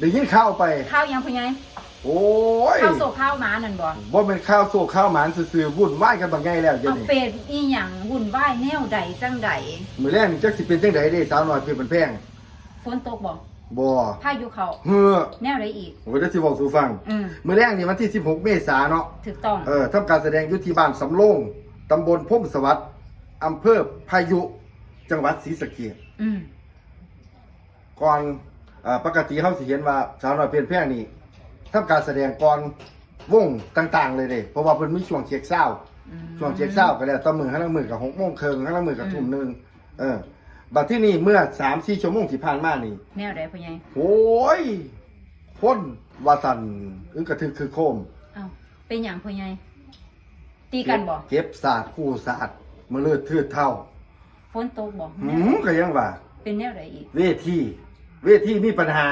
ได้ยินข่าวไป ข้าวยังพ่อใหญ่โอ้ยข้าวโซข้าวหมานั่นบ่บ่เป็นข้าวโซข้าวหมานซื่อๆวุ่นวายกันบางไงแล้วเดี๋ยวเอานี้เป็ดอีหยังวุ่นวายแนวใดจังใดมื้อแรกนี่จักสิเป็นจังไดเด้สาวน้อยเพิ่นเป็นแพงฝนตกบ่บ่พายุเข้าเฮ้อแนวใดอีกผมจะสิบอกสู่ฟัง อืมมื้อแรกนี่วันที่ 16 เมษายนเนาะ ถูกต้อง เออทำการแสดงอยู่ที่บ้านสำโรงตำบลพรมสวัสดิ์อำเภอพายุ จังหวัดศรีสะเกษอืมก่อนเอ่อปกติเฮาสิเห็นว่าสาวน้อยเพียนแพงนี่ทำการแสดงก่อนวงต่าง ๆ เลยเด้เพราะว่าเพิ่นมีช่วงเช็คเช้า อืม ช่วงเช็คเช้าก็แล้วต่อมือห้าละมือกับหกโมงครึ่งห้าละมือกับทุ่มหนึงเออบัดที่นี่เมื่อ3-4ชั่วโมงที่ผ่านมานี่ แนวใดพ่อใหญ่โอ้ยพ่นวาสันอึกระทึกคือโคมเอ้าเป็นหยังพ่อใหญ่ตีกันบ่เก็บศาสตร์คู่ศาสตร์มาเลือดทืดเท่า ฝนตกบ่หืมก็ยังว่า เป็นแนวใดอีก เวที เวทีมีปัญหา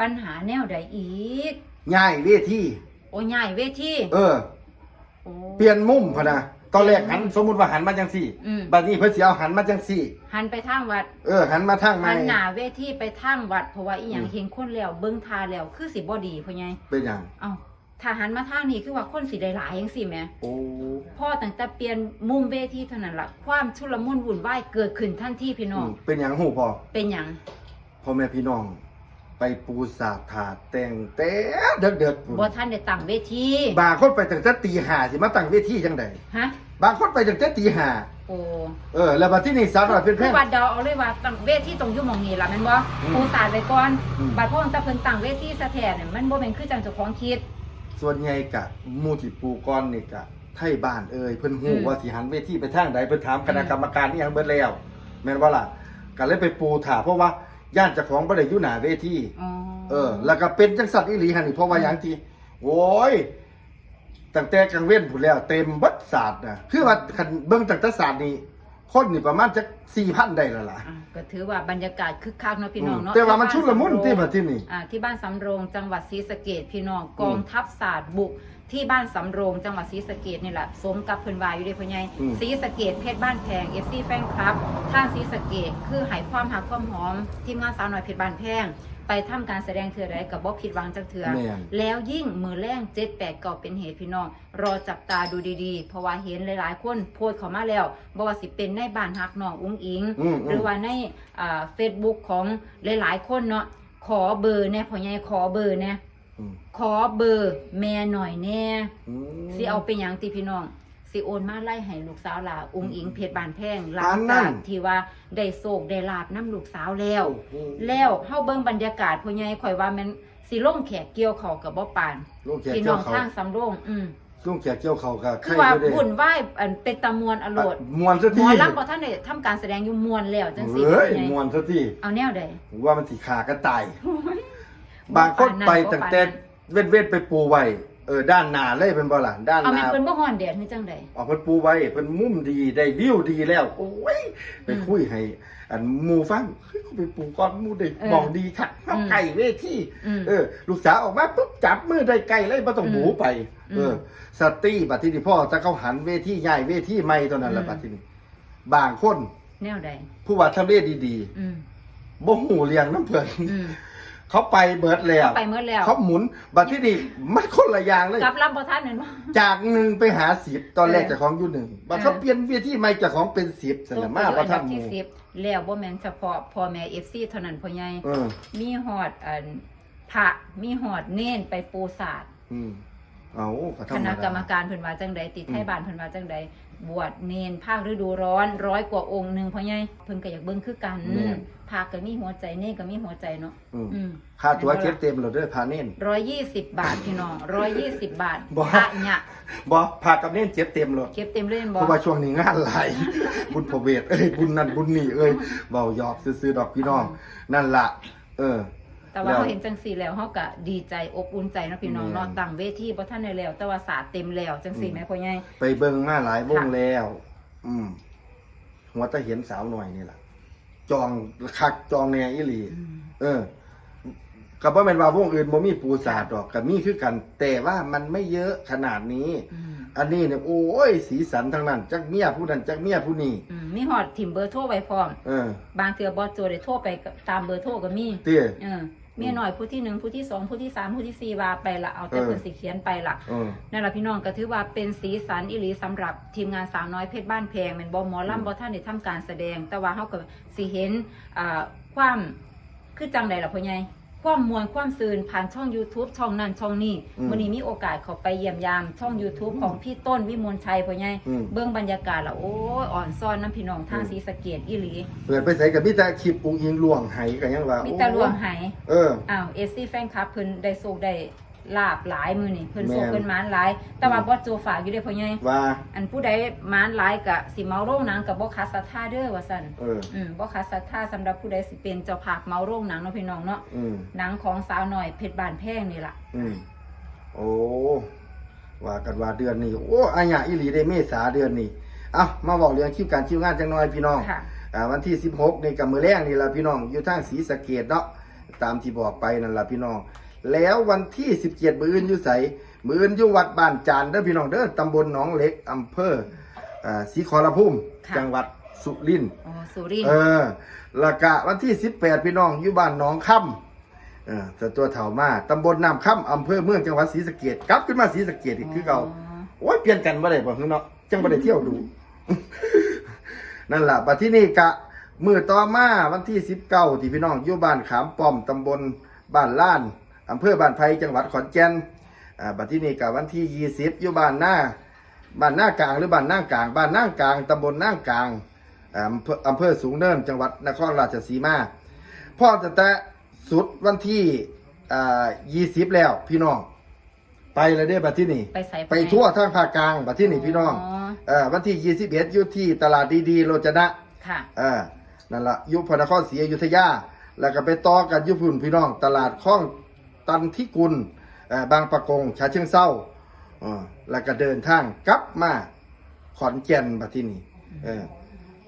ปัญหาแนวใดอีก ง่ายเวทีโอ้ใหญ่เวทีเออ โอ้ เปลี่ยนมุมพะนะตอนแรกหันสมมุติว่าหันมาจังสี่อืม บัดนี้เพิ่นสิเอาหันมาจังสี่ หันไปทางวัดเออ หันมาทางไม้หันหน้าเวทีไปทางวัด เพราะว่าอีหยังอืมเห็นคนแล้วเบิ่งทาแล้วคือสิบ่ดีพ่อใหญ่เป็นหยังเอ้าถ้าหันมาทางนี้คือว่าคนสิได้หลายจังซี่แหมโอ้พ่อตั้งแต่เปลี่ยนมุมเวทีเท่านั้นล่ะความชุลมุนวุ่นวายเกิดขึ้นทันทีพี่น้อืองมเป็นหยังหูพอเป็นหยัง พ่อแม่พี่น้อง ไปปูสาดถาดแต่งแต่เด็กเด็กบ่ทันได้ตั้งเวทีบางคนไปตั้งแต่ตีห้าสิมาตั้งเวทีจังใดฮะบางคนไปตั้งแต่ตีห้าโอ้เออ แล้วบัดที่นี่สาวน้อยเพียนแพคืองวัดเดาเอาเลยว่าตั้งเวทีตรงอยู่หม่องนี้ล่ะแม่นบ่อืมปูสาดไว้ก่อนอืม บัดพ่อตั้งแต่เพิ่นตั้งเวทีซะแท้เนี่ยมันบ่แม่นคือจังเจ้าของคิด ส่วนใหญ่กะหมู่ที่ปูก้อนนี่กะไทยบ้านเอ่ยเพิ่นฮู้อืมว่าสิหันเวทีไปทางใดเพิ่นถามคณะอืมกรรมการนี่ยังเบิดแล้ว แม่นบ่ล่ะก็เลยไปปูถาเพราะว่า ย่านเจ้าของบ่ได้อยู่หน้าเวทีอ๋อเออ แล้วก็เป็นจังสัตว์อีหลีหั่นนี่เพราะว่าหยังที่โอ้ยตั้งแต่กลางเว้นพุ่นแล้ว เต็มเบัดศาสตร์น่ะคือว่าคันเบิ่งตั้งแต่ศาสตร์นี่คนนี่ประมาณจัก4,000ได้แล้วล่ะ อะก็ถือว่าบรรยากาศคึกคักเนาะพี่น้องเนาะแต่ว่ามันชุลมุนที่ที่บ้าบัดที่นี่อ่าที่บ้านสำโรงจังหวัดศรีสะเกดพี่น้องกองทัพศาสตร์บุก ที่บ้านสำโรงจังหวัดศรีสะเกดนี่แหละสมกับเพิ่นวาอยู่เด้พ่อใหญ่อืม ศรีสะเกดเพชรบ้านแพง FC แฟนคลับทางศรีสะเกดคือให้ความหักความหอม ทีมงานสาวน้อยเพชรบ้านแพง ไปทำการแสดงเทื่อใดกับบ่ผิดหวังจักเทื่อ แม่น แล้วยิ่งมือแรงเจ็ดแปดก็เป็นเหตุพี่น้อง รอจับตาดูดีๆ เพราะว่าเห็นหลายๆ คนโพสต์เข้ามาแล้วบอกว่าสิเป็นในบ้านฮักน้องอุ้งอิง อืมอืม หรือว่าในเฟซบุ๊กของหลายๆ คนเนาะขอเบอร์แน่พ่อใหญ่ขอเบอร์แน่อืม ขอเบอร์แม่หน่อยแน่อืมสิเอาเป็นหยังติพี่น้อง สิโอนมาไล่ให้ลูกสาวลาอุ้งอิงเพชรบานแพงหลัปางนนั้จานกที่ว่าได้โศกได้ลาบน้ำลูกสาวแล้วโอ้โหแล้วเฮาเบิ่งบรรยากาศพ่อใหญ่ข่อยว่ามันสิลงแขกเกี่ยวเขาวกับบ่ปานลูกแขกพี่น้เจ้าองเขาทางสำโรงอืมลุงแขกเกี่ยวเขาก็คืใครอว่าอยู่เด้บุญไหว้อันเป็นตามวนอโลดมวนซะหมทีอลำบ่ท่านได้ทำการแสดงอยู่มวนแล้วจังซี่เฮ้ยไงมวนซะทีเอาแนวใดว่ามันสิขากันตายโอ้ย บางคนบ่ไปปานนั้นตั้งแต่เว้นเว้นๆไปปูไว้เออด้านหน้าเลยเป็นบ่ล่ะด้านเอาหแม่น้านเพิ่นบ่ฮ้อนแดดนี่จังใดออกเพิ่นปูไว้เพิ่นมุมดีได้วิวดีแล้วโอ้ยไปอืมคุยให้ อันหมู่ฟังเฮ้ยเขาไปปูก่อนหมู่ได้เออมองดีคักเข้าอืมใกล้เวทีอืมเออ ลูกสาวออกมาปุ๊บจับมือได้ใกล้เลยบ่ต้องอืมหูไป เออมสตรีบัดทีนี้พ่อจะเขาหันเวทีใหญ่เวทีใหม่ตอนนั้นแหละอืม บัดทีนี้บางคนแนวใดผู้ว่าทำเลดีอืมๆบ่หูเรียงน้ำเพิ่นอืม เขาไปเบิดแล้ว ไปเมื่อแล้วเขาหมุนบัดที่นี่มันคนละอย่างเลย กลับลำบ่ทันนั่นบ่ จากหนึ่งไปหาสิบตอนแรกเออเจะของอยู่หนึ่งบัดเออเขาเปลี่ยนเวทีใหม่เจะของเป็นสิบสนมาประทันหที่มู่สิบแล้วบ่แม่นเฉพาะพ่อแม่ FC เท่านั้นพ่อใหญ่เออมีหอดอันพระมีหอดเน้นไปปูศาสตร์ อืม เอาก็ธรครมณะดากรรมการเพิ่นว่าจังใดติดอืมไทยบ้านเพิ่นว่าจังใดบวชเนนภาคฤดูร้อนร้อยกว่าองค์หนึงพ่อใหญ่เพิ่นก็อยากเบิ่งคือกันภาคก็มีหัวใจเนนก็มีหัวใจเนาะอืมอืม ค่าตัวเก็บเต็มแล้วเด้อพาเน้น120บาทพี่น้อง120บาทบ่ พระเนี่ยบ่พากับเน้นเจ็บเต็มเลยเก็บเต็มเลยเพบ่ราะว่าช่วงนี้งานหลาย บุญพระเวทเอ้ยบุญนั่นบุญนี่เอ้ยเบาหยอกซื้อๆดอกพี่น้อง นั่นล่ะเออ แต่ว่าแล้วเขาเห็นจังซี่แล้วเขาก็ดีใจอบอุ่นใจเนาะพี่น้องแม่นเนาะตั้งเวทีบ่ทันได้แล้ว แต่ว่าศาสตร์เต็มแล้วจังซี่แม่พ่อใหญ่ไปเบิ่งมาหลายวงค่ะแล้ว อืมหัวตะเห็นสาวหน่อยนี่ล่ะจองคักจองแนอีหลีอืมเออก็บ่แม่นว่าวงอื่นบ่มีปูสาดดอกก็มีคือกัน แต่ว่ามันไม่เยอะขนาดนี้อืมอันนี้เนี่ยโอ้ย สีสันทั้งนั้นจักเมียผู้นั้นจักเมียผู้นี้อืมมีหอดถิ่มเบอร์โทรไว้พร้อมเออบางเทื่อบอสโจได้โทรไปก็ตามเบอร์โทรก็มีเตี้ย เออเมียหน่อยผู้ที่หนึ่งผู้ที่สองผู้ที่สามผู้ที่สี่ว่าไปละเอาแต่เออเพิ่นสิเขียนไปละเออ นั่นแหละพี่น้องก็ถือว่าเป็นสีสันอิหลีสำหรับทีมงานสาวน้อยเพชรบ้านแพงแม่นบ่หมอลำบ่ท่านได้ทำการแสดง แต่ว่าเฮาก็สิเห็นอ่าความคือจังใดล่ะพ่อใหญ่ ความมวลความซืนผ่านช่อง YouTube ช่องนั้นช่องนี้อืมวันนี้มีโอกาสเข้าไปเยี่ยมยามช่อง YouTube ของพี่ต้นวิมลชัยพ่อใหญ่อืมเบื้องบรรยากาศแล้วโอ้ยอ่อนซ่อนน้ำพี่น้องทางอืม ศรีสะเกดอีหลีเปิดไปใส่กับมีแต่คลิปอุ้งอิงล่วงไหกันยังว่ามีแต่รวงไหเออ อ้าวเอซี่แฟนคลับเพิ่นได้โชคได้ ลาบหลายมือนี่เพิ่นโชคแม่น เพิ่นหมานหลาย แต่ว่าบ่โจฝากอยู่เด้อพ่อใหญ่ว่า อันผู้ใดหมานหลายก็สิเมาโรงหนังกับบ่ขาดศรัทธาเด้อว่าซั่นเออ อืมบ่ขาดศรัทธาสำหรับผู้ใดสิเป็นเจ้าภาพเมาโรงหนังเนาะพี่น้องเนาะอืมหนังของสาวหน่อยเพชรบานแพงนี่ล่ะ อืมโอ้ว่ากันว่าเดือนนี้โอ้อาญาอีหลีได้เมษาเดือนนี้เอ้ามาบอกเรื่องคิวการคิวงานจังหน่อยพี่น้องค่ะ อ่าวันที่ 16นี่กับมือแรงนี่ล่ะพี่น้องอยู่ทางศรีสะเกดเนาะตามที่บอกไปนั่นล่ะพี่น้อง แล้ววันที่ 17 มื้ออื่นอยู่ไสมื้ออื่นอยู่วัดบ้านจานเด้อพี่น้องเด้อตำบลหนองเหล็กอำเภออ่าศรีขอรภูมิค่ะจังหวัดสุรินทร์โอ้สุรินทเอร์อแล้วก็วันที่ 18 พี่น้องอยู่บ้านหนองค่ำเออแต่ตัวเถ่ามาตำบลน้ำค่ำอำเภอเมืองจังหวัดศรีสะเกดกลับขึ้นมาศรีสะเกดอีกคือเก่าโอ้ยเปลี่ยนกันบ่ได้บ่คือเนาะจังบ่ได้เที่ยวดู นั่นล่ะบัดที่นี่กะมือต่อมาวันที่ 19ที่พี่น้องอยู่บ้านขามป้อมตำบลบ้านล้าน อำเภอบ้านไผ่จังหวัดขอนแก่นอ่าบัดที่นี่กะวันที่ 20 อยู่บ้านหน้าบ้านหน้ากลางหรือบ้านนั่งกลาง บ้านนั่งกลางตำบลนั่งกลางอ่าอำเภออำเภอสูงเนินจังหวัดนครราชสีมาพ่อจะแต่สุดวันที่อ่า20แล้วพี่น้อง ไปแล้วเด้บัดที่นี่ ไปใส่ไปทั่วทางภาคกลางบัดที่นี่พี่น้องเอ่อวันที่21อยู่ที่ตลาดดีๆโรจนะค่ะเออนั่นละอยุพระนครศรีอยุธยา แล้วก็ไปต่อกันอยุพุนพี่น้อง ตลาดคลอง ตันทิกุลบางปะกงชาเชิงเศร้าแล้วก็เดินทางกลับมาขอนแก่นมาที่นี่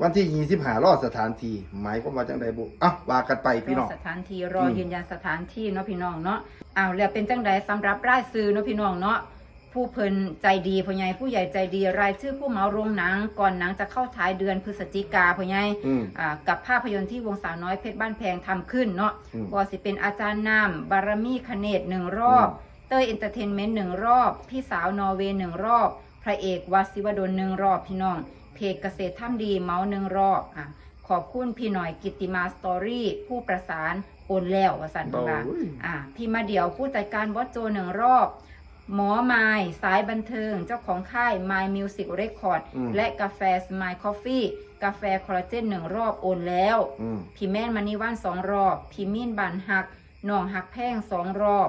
วันที่25รอดสถานที่หมายความว่าจังใดบุอะว่ากันไปพี่น้องสถานที่รอยืนยันสถานที่เนาะพี่น้องเนาะอ้าวแล้วเป็นจังใดสำหรับรายซื้อเนาะพี่น้องเนาะ ผู้เพิ่นใจดีพ่อใหญ่ผู้ใหญ่ใจดีรายชื่อผู้เหมาโรงหนัง ก่อนหนังจะเข้าฉายเดือนพฤศจิกาพ่อใหญ่อืม อ่ากับภาพยนตร์ที่วงสาวน้อยเพชรบ้านแพงทำขึ้นเนาะอืมก็สิเป็นอาจารย์นำบารมีคเนตหนึ่งรอบอืมเต้ยเอนเตอร์เทนเมนต์หนึ่งรอบ พี่สาวนอร์เวย์หนึ่งรอบ พระเอกวัดศิวดลหนึ่งรอบพี่น้อง เพจเกษตรถ้ำดีเมาส์หนึ่งรอบอะขอบคุณพี่หน่อยกิตติมาสตอรี่ผู้ประสานโอนแล้ววสันต์ว่าโอ้ย อะพี่มาเดี่ยวผู้จัดการบอสโจหนึ่งรอบ หมอไมายสายบันเทิง เจ้าของค่าย My Music Record อืม และกาแฟ Smile Coffee กาแฟคอลลาเจนหนึ่งรอบโอนแล้ว อืม พี่แม่นมานิวันสองรอบ พี่มิ้นบันหักหน่องหักแพงสองรอบ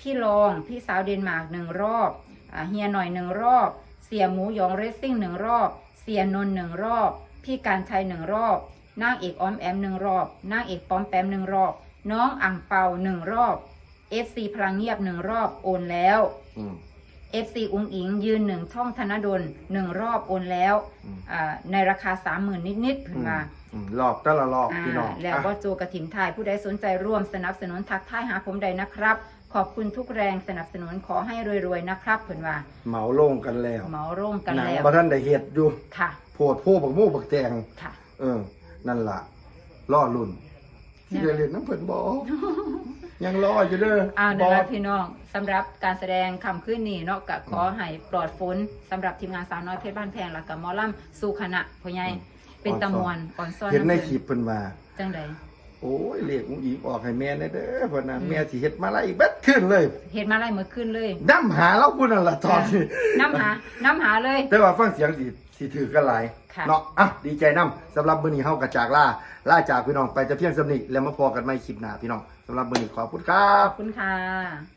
พี่รอง พี่สาวเดนมาร์กหนึ่งรอบอาเฮียหน่อยหนึ่งรอบ เสียหมูหยองเรซซิ่งหนึ่งรอบ เสียนนท์หนึ่งรอบ พี่การชัยหนึ่งรอบ นางเอกออมแอมหนึ่งรอบ นางเอกป้อมแปมหนึ่งรอบ น้องอ่างเปาหนึ่งรอบ FC พลังเงียบหนึ่งรอบโอนแล้ว อืม FC อุ้งอิง ยืนหนึ่งช่องธนดลหนึ่งรอบโอนแล้วอืมอ่าในราคาสามหมื่นนิดๆเพิ่นมาอืมรอบแต่ละรอบอ่าพี่น้องแล้วอะก็โจกระถิ่นไทยผู้ใดสนใจร่วมสนับสนุนทักทายหาผมใดนะครับ ขอบคุณทุกแรงสนับสนุนขอให้รวยๆนะครับเพิ่นว่าเหมาลงกันแล้วเหมาร่วมกันหนังแล้วบ่ทันได้เฮ็ดอยู่ค่ะโพดโพบักโม่บักแตงค่ะ เออ นั่นล่ะล่อรุ่น เนี่ที่ยได้เรียนน้ำเพิ่นบอยังรออยู่เด้ออ่าบนั่อนแหละพี่น้องสำหรับการแสดงคำขึ้นนี่เนาะก็ขอให้ปลอดฝนสำหรับทีมงานสาวน้อยเพชรบ้านแพงแล้วก็หมอลำสู่คณะพ่อใหญ่เป็นตะมวนอ่อนซ้อนเห็นในำคลิปเพิ่นว่าจังใดโอ้ยเรียกอุ้งอิงออกให้แม่ได้เด้อเพิ่นน่ะแม่สิเฮ็ดมาไล่เบ็ดขึ้นเลยเฮ็ดมาไล่มือขึ้นเลยนํหาเราพุ่นนั่นล่ะตอนนี้น้ำหาน้ำหาเลย แต่ว่าฟังเสียงสิ สิถือกันหลายค่ะ เนาะอะดีใจนํสำหรับมื้อนี้เฮากระจากลาลาจากพี่น้องไปแต่เพียงสำนี้แล้วมาพอกันใหม่คลิปหน้าพี่น้องสำหรับมื้อนี้ขอบคุณครัขบ อบคุณค่ะ